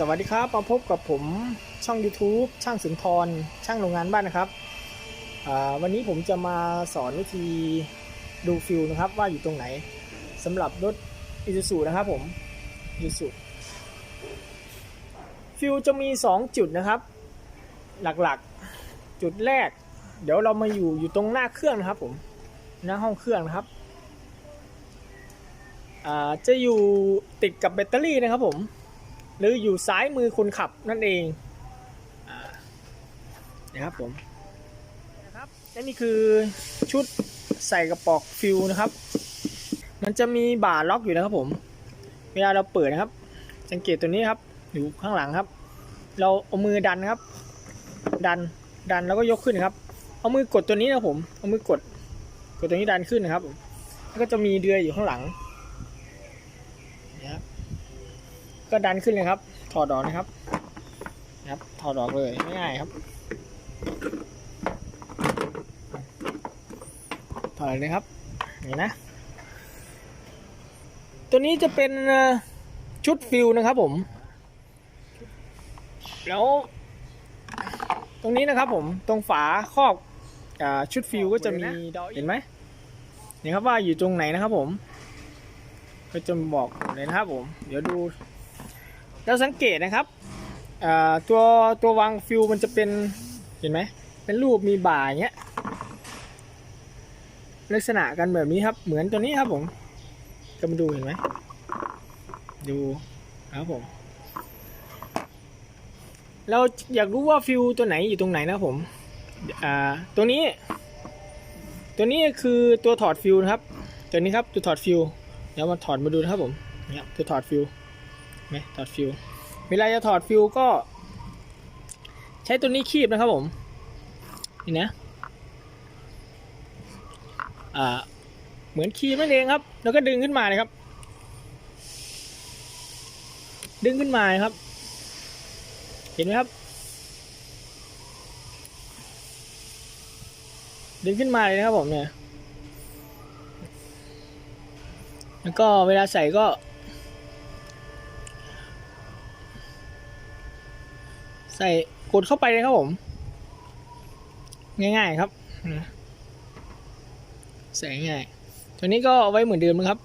สวัสดีครับมาพบกับผมช่อง YouTube ช่างสุนทรช่างโรงงานบ้านนะครับ วันนี้ผมจะมาสอนวิธีดูฟิลนะครับ ว่าอยู่ตรงไหนสำหรับรถอิซูซูนะครับผมอิซูซูฟิลจะมี 2 จุดนะครับ หลักๆจุดแรก เดี๋ยวเรามาอยู่อยู่ตรงหน้าเครื่องนะครับผมหน้าห้องเครื่องนะครับจะอยู่ติดกับแบตเตอรี่นะครับผม หรืออยู่ซ้ายมือคนขับนั่นเองอ่านะครับผมนะครับและนี่คือชุดใส่กระปอกฟิวนะครับ มันจะมีบ่าล็อกอยู่นะครับผม เวลาเราเปิดนะครับ สังเกตตัวนี้ครับอยู่ข้างหลังครับ เราเอามือดันนะครับ ดันดันแล้วก็ยกขึ้นนะครับ เอามือกดตัวนี้นะครับผมเอามือกดกดตัวนี้ดันขึ้นนะครับผมแล้วก็จะมีเดือยอยู่ข้างหลังนะครับ ก็ดันขึ้นเลยครับ ถอดออกนะครับนะครับ ถอดออกเลยง่ายครับ ถอดเลยครับนี่นะ ตัวนี้จะเป็นชุดฟิลนะครับผม แล้ว ตรงนี้นะครับผมตรงฝาครอบอ่าชุดฟิลก็จะมีเห็นไหมนี่ครับว่าอยู่ตรงไหนนะครับผมก็จะบอกเลยนะครับผม เดี๋ยวดู แล้วสังเกตนะครับตัวตัววางฟิวมันจะเป็นเห็นไหมเป็นรูปมีบ่าอย่างเงี้ยลักษณะกันแบบนี้ครับเหมือนตัวนี้ครับผมก็มาดูเห็นไหมดูครับผมเราอยากรู้ว่าฟิวตัวไหนอยู่ตรงไหนนะครับผมตัวนี้ ตัวนี้คือตัวถอดฟิวนะครับตัวนี้ครับตัวถอดฟิวเดี๋ยวมาถอดมาดูนะครับผมเนี่ยตัวถอดฟิว ไหมถอดฟิวเวลาจะถอดฟิวก็ ใช้ตัวนี้คีบนะครับผม นี่นะ อ่า เหมือนคีบนั่นเองครับ แล้วก็ดึงขึ้นมาเลยครับ ดึงขึ้นมาครับ เห็นไหมครับ ดึงขึ้นมาเลยนะครับผมเนี่ย แล้วก็เวลาใส่ก็ ใส่กดเข้าไปเลยครับผม ง่ายๆครับใส่ง่ายตัวนี้ก็เอาไว้เหมือนเดิมนะครับ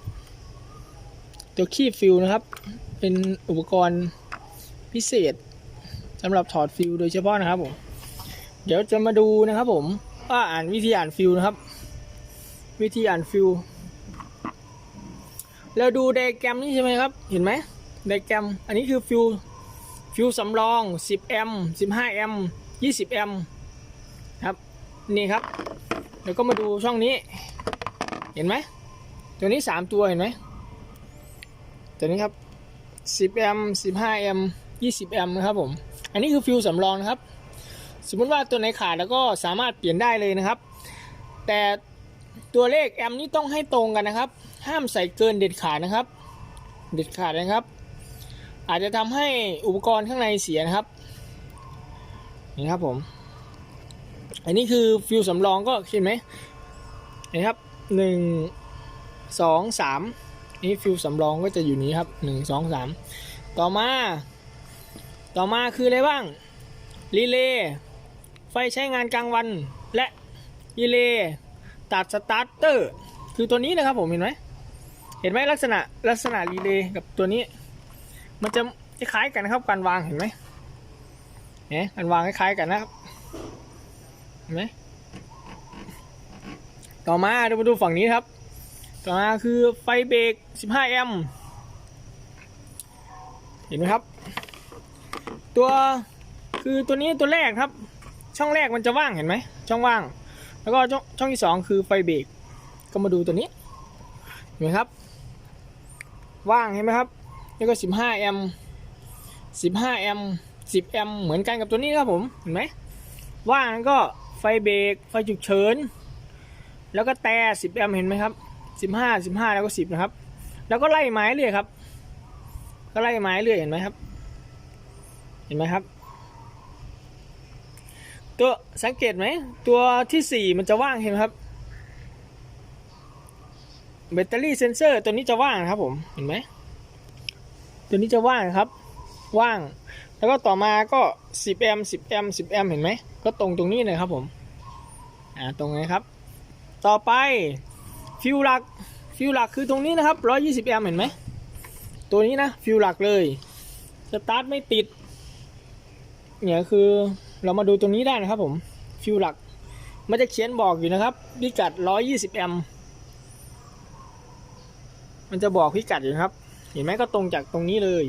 ตัวคีบฟิลนะครับ เป็นอุปกรณ์พิเศษสำหรับถอดฟิลโดยเฉพาะนะครับผมเดี๋ยวจะมาดูนะครับผมว่าอ่านวิธีอ่านฟิลนะครับ วิธีอ่านฟิลเราดูไดแกรมนี่ใช่ไหมครับ เห็นไหมไดแกรมอันนี้คือฟิล ฟิวสำรอง 10 แอมป์ 15 แอมป์ 20 แอมป์ครับ นี่ครับ แล้วก็มาดูช่องนี้ เห็นไหม ตัวนี้ 3 ตัวเห็นไหม ตัวนี้ครับ 10 แอมป์ 15 แอมป์ 20 แอมป์นะครับผม อันนี้คือฟิวสำรองนะครับ สมมติว่าตัวไหนขาดแล้วก็สามารถเปลี่ยนได้เลยนะครับ แต่ตัวเลขแอมป์นี้ต้องให้ตรงกันนะครับ ห้ามใส่เกินเด็ดขาดนะครับ เด็ดขาดนะครับ อาจจะทำให้อุปกรณ์ข้างในเสียนะครับนี่ครับผมอันนี้คือฟิวสำรองก็เห็นไหมนี่ครับหนึ่งสองสามนี่ฟิวสำรองก็จะอยู่นี้ครับหนึ่งสองสามต่อมา ต่อมาคืออะไรบ้างรีเลย์ไฟใช้งานกลางวันและรีเลย์ตัดสตาร์เตอร์คือตัวนี้นะครับผมเห็นไหมเห็นไหมลักษณะลักษณะรีเลย์กับตัวนี้ มันจะคล้ายกันนะครับ การวางเห็นไหมเนี่ยการวางคล้ายๆกันนะครับเห็นไหมต่อมาเดี๋ยวมาดูฝั่งนี้ครับ ต่อมาคือไฟเบรก 15 แอมป์เห็นไหมครับ ตัวคือตัวนี้ตัวแรกครับ ช่องแรกมันจะว่างเห็นไหมช่องว่าง แล้วก็ช่องช่องที่สองคือไฟเบรกก็มาดูตัวนี้เห็นไหมครับ ว่างเห็นไหมครับ แล้วก็ 15 แอมป์15 แอมป์10 แอมป์เหมือนกันกับตัวนี้ครับผมเห็นไหมว่างก็ไฟเบรกไฟฉุกเฉิน แล้วก็แต่10 แอมป์เห็นไหมครับ 15 15 แล้วก็ 10 นะครับ แล้วก็ไล่ไม้เรื่อยครับ ก็ไล่ไม้เรื่อยเห็นไหมครับ เห็นไหมครับ ตัวสังเกตไหมตัวที่ 4 มันจะว่างเห็นไหมครับแบตเตอรี่เซนเซอร์ตัวนี้จะว่างนะครับผมเห็นไหม ตัวนี้จะว่างครับ ว่าง แล้วก็ต่อมาก็ 10แอมป์10แอมป์10แอมป์เห็นไหม ก็ตรงตรงนี้เลยครับผม อ่า ตรงนี้ครับ ต่อไปฟิวหลัก ฟิวหลักคือตรงนี้นะครับ 120แอมป์เห็นไหม ตัวนี้นะ ฟิวหลักเลย สตาร์ทไม่ติด เนี่ยคือเรามาดูตรงนี้ได้นะครับผม ฟิวหลัก มันจะเขียนบอกอยู่นะครับ พิกัด 120แอมป์มันจะบอกพิกัดอยู่ครับ เห็นไหมก็ตรงจากตรงนี้เลย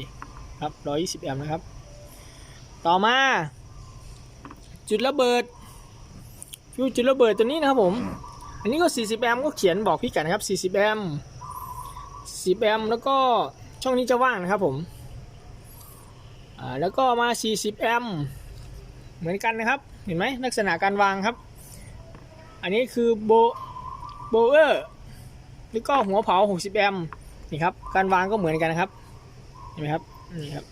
ครับ 120 แอมป์นะครับ ต่อมา จุดระเบิดฟิวจุดระเบิดตัวนี้นะครับผม อันนี้ก็ 40 แอมป์ก็เขียนบอกพิกัดนะครับ 40 แอมป์10 แอมป์แล้วก็ช่องนี้จะว่างนะครับผมอ่าแล้วก็มา 40 แอมป์เหมือนกันนะครับ เห็นไหมลักษณะการวางครับ อันนี้คือโบโบเออร์แล้วก็หัวเผา 60 แอมป์ นี่ครับ การวางก็เหมือนกันนะครับ เห็นไหมครับนี่ครับ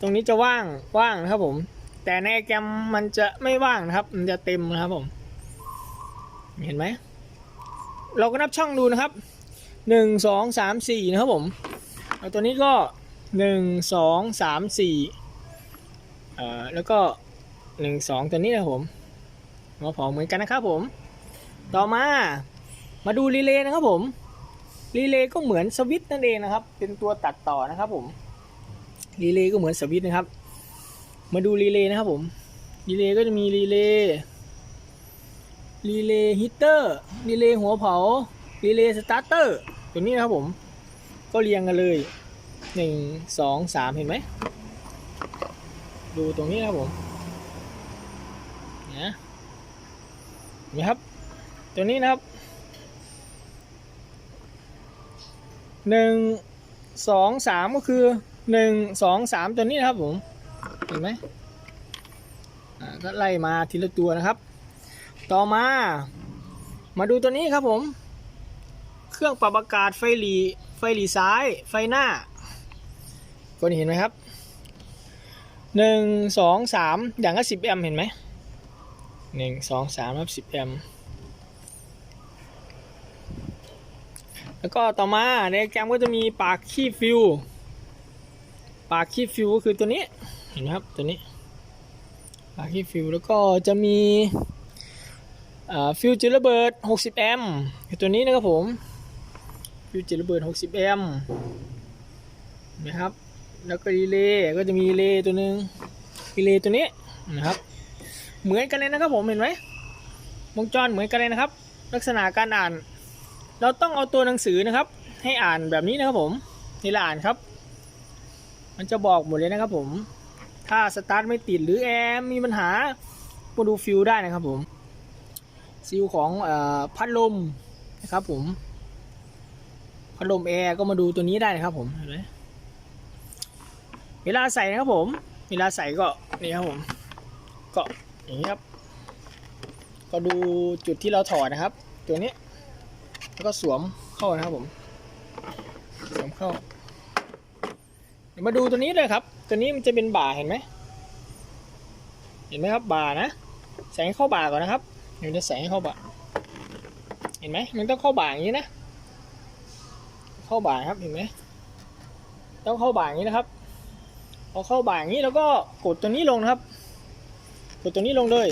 ตรงนี้จะว่างว่างนะครับผม แต่ในแกรมมันจะไม่ว่างนะครับ มันจะเต็มนะครับผม เห็นไหม เราก็นับช่องดูนะครับหนึ่งสองสามสี่นะครับผมแล้วตัวนี้ก็หนึ่งสองสามสี่เอ่อแล้วก็หนึ่งสองตัวนี้นะครับผมหัวผาเหมือนกันนะครับผม ต่อมา มาดูรีเลย์นะครับผมรีเลย์ก็เหมือนสวิตช์นั่นเองนะครับ เป็นตัวตัดต่อนะครับผมรีเลย์ก็เหมือนสวิตช์นะครับ มาดูรีเลย์นะครับผมรีเลย์ก็จะมีรีเลย์รีเลย์ฮีตเตอร์รีเลย์หัวเผารีเลย์สตาร์เตอร์ตัวนี้นะครับผม ก็เรียงกันเลยหนึ่งสองสามเห็นไหมดูตรงนี้นะครับผมนะเห็นไหมครับ ตัวนี้นะครับ หนึ่งสองสามก็คือหนึ่งสองสามตัวนี้นะครับผมเห็นไหมก็ไล่มาทีละตัวนะครับ ต่อมา มาดูตัวนี้ครับผม เครื่องปรับอากาศไฟหลีไฟหลีซ้าย ไฟหน้าคนเห็นไหมครับหนึ่งสองสามอย่างก็สิบแอมป์เห็นไหมหนึ่งสองสามครับสิบแอม แล้วก็ต่อมาในแกรมก็จะมีปากขี้ฟิว ปากขี้ฟิวก็คือตัวนี้เห็นไหมครับตัวนี้ ปากขี้ฟิวแล้วก็จะมีฟิวจุดระเบิด 60 แอมป์คือตัวนี้นะครับผม ฟิวจุดระเบิด 60 แอมป์นะครับ แล้วก็รีเลย์ก็จะมีรีเลย์ตัวหนึ่งรีเลย์ตัวนี้นะครับ เหมือนกันเลยนะครับผมเห็นไหมวงจรเหมือนกันเลยนะครับ ลักษณะการอ่าน เราต้องเอาตัวหนังสือนะครับ ให้อ่านแบบนี้นะครับผมนี่ละอ่านครับ มันจะบอกหมดเลยนะครับผม ถ้าสตาร์ทไม่ติดหรือแอร์มีปัญหามาดูฟิวได้นะครับผมซิลของอพัดลมนะครับผมพัดลมแอร์ก็มาดูตัวนี้ได้นะครับผมเห็นไหมเวลาใส่นะครับผม เวลาใส่ก็นี่ครับผมก็อย่างนี้ครับ ก็ดูจุดที่เราถอดนะครับ ตัวนี้ แล้วก็สวมเข้านะครับผมสวมเข้า เดี๋ยวมาดูตัวนี้เลยครับ ตัวนี้มันจะเป็นบ่าเห็นไหมเห็นไหมครับบ่านะใส่ให้เข้าบ่าก่อนนะครับเดี๋ยวจะใส่ให้เข้าบ่าเห็นไหมมันต้องเข้าบ่าอย่างนี้นะ เข้าบ่าครับเห็นไหมต้องเข้าบ่าอย่างนี้นะครับพอเข้าบ่าอย่างนี้แล้วก็กดตัวนี้ลงนะครับ กดตัวนี้ลงเลย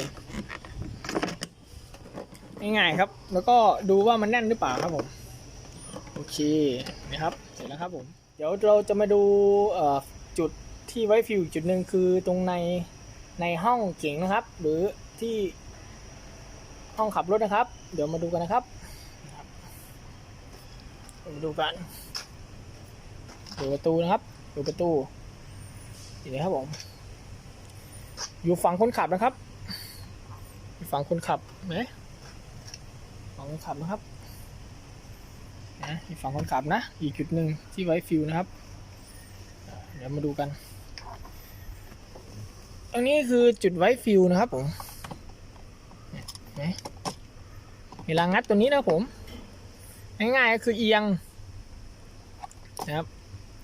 ง่ายๆครับ แล้วก็ดูว่ามันแน่นหรือเปล่าครับผม โอเคนะครับ เสร็จแล้วครับผม เดี๋ยวเราจะมาดูจุดที่ไว้ฟิวจุดหนึ่งคือตรงในในห้องเก๋งนะครับ หรือที่ห้องขับรถนะครับ เดี๋ยวมาดูกันนะครับมาดูกันดูประตูนะครับดูประตูนี่นะครับผม อยู่ฝั่งคนขับนะครับ ฝั่งคนขับไหม งคนขับนะครับนะอีกฝั่งคนขับนะ อีกจุดหนึ่งที่ไว้ฟิวนะครับ เดี๋ยวมาดูกันอันนี้คือจุดไว้ฟิวนะครับผมเนี่ยเห็นไหมเวลางัดตัวนี้นะผมง่ายๆก็คือเอียงนะครับ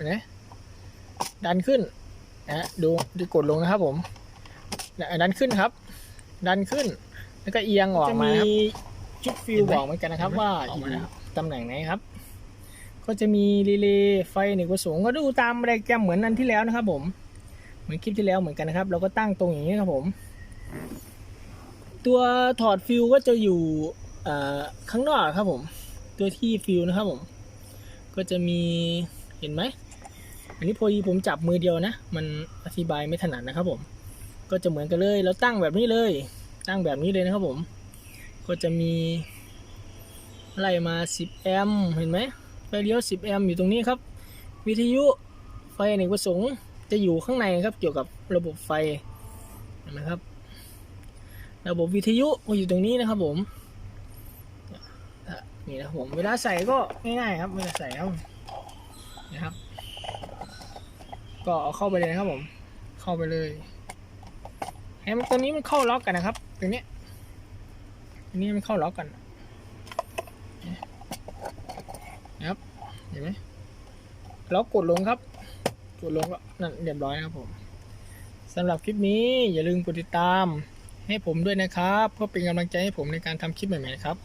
นไหมดันขึ้นนะดูดูกดลงนะครับผมดันขึ้นครับ ดันขึ้น แล้วก็เอียงออกมาครับ จุดฟิวบอกเหมือนกันนะครับ ว่าอยู่ตำแหน่งไหนครับ ก็จะมีรีเลย์ไฟหนึ่งประสงค์ก็ดูตามไดแกรมเหมือนอันที่แล้วนะครับ ผม เหมือนคลิปที่แล้วเหมือนกันนะครับ เราก็ตั้งตรงอย่างนี้ครับผม ตัวถอดฟิวก็จะอยู่เอ่อข้างนอกครับผม ตัวที่ฟิวนะครับผม ก็จะมีเห็นไหมอันนี้พอดีผมจับมือเดียวนะ มันอธิบายไม่ถนัดนะครับผม ก็จะเหมือนกันเลย เราตั้งแบบนี้เลย ตั้งแบบนี้เลยนะครับผม ก็จะมีไล่มา 10 แอมป์เห็นไหมไฟเลี้ยว 10 แอมป์อยู่ตรงนี้ครับ วิทยุไฟอเนกประสงค์จะอยู่ข้างในครับเกี่ยวกับระบบไฟเห็นไหมครับ ระบบวิทยุก็อยู่ตรงนี้นะครับผมนี่นะผมเวลาใส่ก็ง่ายๆครับเวลาใส่ครับนะครับ ก็เอาเข้าไปเลยครับผม เข้าไปเลยให้มันตัวนี้มันเข้าล็อกกันนะครับ ตัวเนี้ย ตัวนี้มันเข้าล็อกกันนะครับ เห็นไหมล็อกกดลงครับ กดลงก็นั่นเรียบร้อยนะครับผมสำหรับคลิปนี้อย่าลืมกดติดตามให้ผมด้วยนะครับ เพื่อเป็นกำลังใจให้ผมในการทำคลิปใหม่ๆครับ